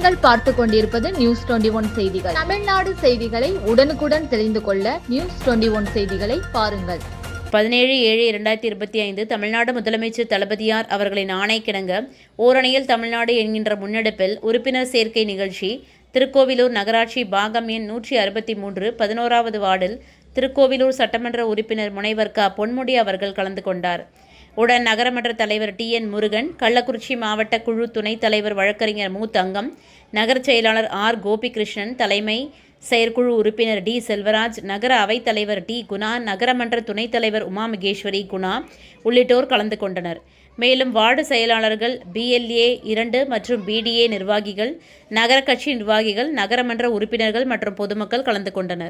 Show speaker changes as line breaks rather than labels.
பார்த்து கொண்டிருப்பது news twenty one செய்திகள். தமிழ்நாடு செய்திகளை உடனுக்குடன் தெரிந்து கொள்ள நியூஸ் டுவெண்டி ஒன் செய்திகளை பாருங்கள்.
பதினேழு ஏழு இரண்டாயிரத்தி இருபத்தி ஐந்து தமிழ்நாடு முதலமைச்சர் தளபதியார் அவர்களின் ஆணைக்கிணங்க ஓரணியில் தமிழ்நாடு என்கின்ற முன்னெடுப்பில் உறுப்பினர் சேர்க்கை நிகழ்ச்சி திருக்கோவிலூர் நகராட்சி பாகம் எண் நூற்றி அறுபத்தி மூன்று பதினோராவது வார்டில் திருக்கோவிலூர் சட்டமன்ற உறுப்பினர் முனைவர் க. பொன்முடி அவர்கள் கலந்து கொண்டார். உடன் நகரமன்ற தலைவர் டி என் முருகன் கள்ளக்குறிச்சி மாவட்ட குழு துணைத் தலைவர் வழக்கறிஞர் மு தங்கம் நகர செயலாளர் ஆர் கோபிகிருஷ்ணன் தலைமை செயற்குழு உறுப்பினர் டி செல்வராஜ் நகர அவைத் தலைவர் டி குணா நகரமன்ற துணைத் தலைவர் உமா மகேஸ்வரி குணா உள்ளிட்டோர் கலந்து கொண்டனர். மேலும் வார்டு செயலாளர்கள் பிஎல்ஏ இரண்டு மற்றும் பிடிஏ நிர்வாகிகள் நகர கட்சி நிர்வாகிகள் நகரமன்ற உறுப்பினர்கள் மற்றும் பொதுமக்கள் கலந்து கொண்டனர்.